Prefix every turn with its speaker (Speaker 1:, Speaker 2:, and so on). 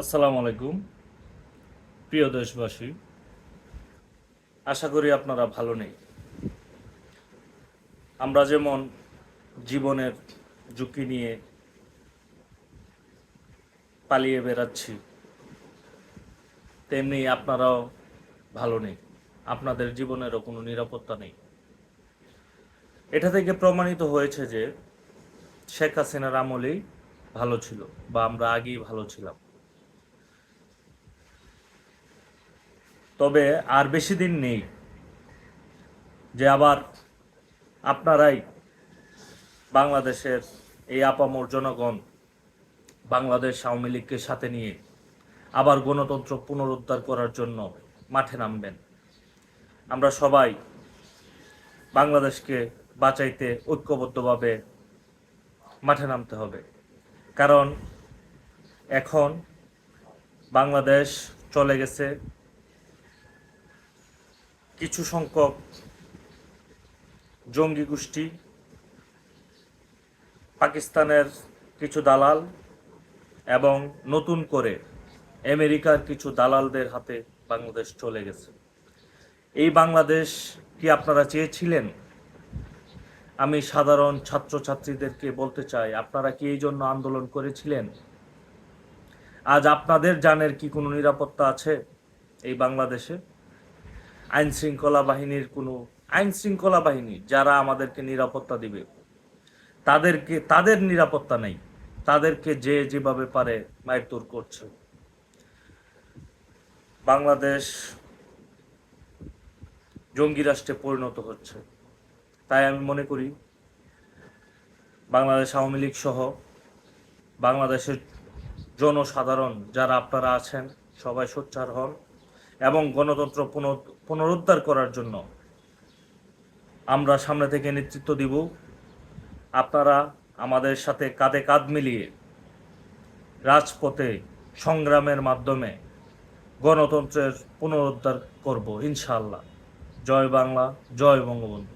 Speaker 1: আসসালামু আলাইকুম, প্রিয় দেশবাসী। আশা করি আপনারা ভালো নেই। আমরা যেমন জীবনের ঝুঁকি নিয়ে পালিয়ে বেড়াচ্ছি, তেমনি আপনারাও ভালো নেই। আপনাদের জীবনেরও কোনো নিরাপত্তা নেই। এটা থেকে প্রমাণিত হয়েছে যে শেখ হাসিনার আমলেই ভালো ছিল বা আমরা আগেই ভালো ছিলাম। তবে আর বেশি দিন নেই যে আবার আপনারাই বাংলাদেশের এই আপামর জনগণ বাংলাদেশ আওয়ামী লীগকে সাথে নিয়ে আবার গণতন্ত্র পুনরুদ্ধার করার জন্য মাঠে নামবেন। আমরা সবাই বাংলাদেশকে বাঁচাইতে ঐক্যবদ্ধভাবে মাঠে নামতে হবে। কারণ এখন বাংলাদেশ চলে গেছে কিছু সংখ্যক জঙ্গি গোষ্ঠী, পাকিস্তানের কিছু দালাল এবং নতুন করে আমেরিকার কিছু দালালদের হাতে বাংলাদেশ চলে গেছে। এই বাংলাদেশ কি আপনারা চেয়েছিলেন? আমি সাধারণ ছাত্রছাত্রীদেরকে বলতে চাই, আপনারা কি এই জন্য আন্দোলন করেছিলেন? আজ আপনাদের জানের কি কোনো নিরাপত্তা আছে এই বাংলাদেশে? আইন শৃঙ্খলা বাহিনীর কোনো আইন শৃঙ্খলা বাহিনী যারা আমাদেরকে নিরাপত্তা দিবে। তাদেরকে, তাদের নিরাপত্তা নেই। তাদেরকে যে যেভাবে পারে মারধর করছে। বাংলাদেশ জঙ্গি রাষ্ট্রে পরিণত হচ্ছে। তাই আমি মনে করি, বাংলাদেশ আওয়ামী লীগ সহ বাংলাদেশের জনসাধারণ যারা আপনারা আছেন, সবাই সোচ্চার হন। এবং গণতন্ত্র পুনঃ- পুনরুদ্ধার করার জন্য আমরা সামনে থেকে নেতৃত্ব দিব। আপনারা আমাদের সাথে কাঁধে কাঁধ মিলিয়ে রাজপথে সংগ্রামের মাধ্যমে গণতন্ত্রের পুনরুদ্ধার করব ইনশাল্লাহ জয় বাংলা, জয় বঙ্গবন্ধু।